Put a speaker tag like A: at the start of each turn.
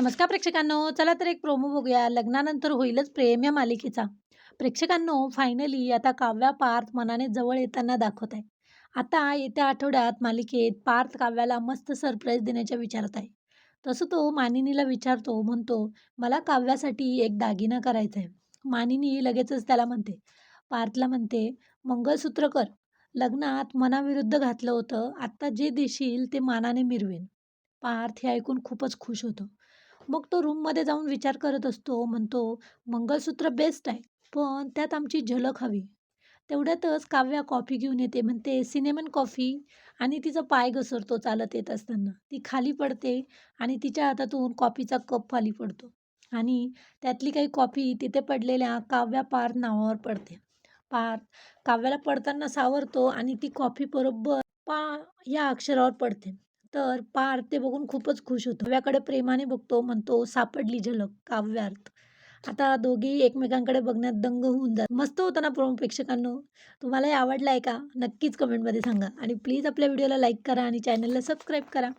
A: नमस्कार प्रेक्षकांनो. चला तर एक प्रोमो बघूया. लग्नानंतर होईलच प्रेम या मालिकेचा. प्रेक्षकांनो फायनली आता काव्या पार्थ मनाने जवळ येताना दाखवत आहे. आता येत्या आठवड्यात मालिकेत पार्थ काव्याला मस्त सरप्राईज देण्याच्या विचारात आहे. तसं तो मानिनीला विचारतो म्हणतो मला काव्यासाठी एक दागिना करायचा आहे. मानिनी लगेचच त्याला म्हणते. पार्थला म्हणते मंगळसूत्र कर. लग्नात मनाविरुद्ध घातलं होतं. आत्ता जे देशील ते मानाने मिरवेन. पार्थ हे ऐकून खूपच खुश होतो. मग तो रूममध्ये जाऊन विचार करत असतो म्हणतो मंगळसूत्र बेस्ट आहे पण त्यात आमची झलक हवी. तेवढ्यातच काव्या कॉफी घेऊन येते म्हणते सिनेमन कॉफी आणि तिचा पाय घसरतो चालत येत असताना. ती खाली पडते आणि तिच्या हातातून कॉफीचा कप खाली पडतो. आणि त्यातली काही कॉफी तिथे पडलेल्या काव्या पार नावावर पडते. पार काव्याला पडताना सावरतो आणि ती कॉफी बरोबर पा या अक्षरावर पडते. तर पार ते बघून खूपच खुश होतो. काव्याकडे प्रेमाने बघतो म्हणतो सापडली झलक काव्यार्थ. आता दोघी एकमेकांकडे बघण्यात दंग होऊन जात मस्त होतं ना प्रोमो प्रेक्षकांनो? तुम्हालाही आवडला आहे का? नक्कीच कमेंटमध्ये सांगा. आणि प्लीज आपल्या व्हिडिओला लाईक करा आणि चॅनलला सबस्क्राईब करा.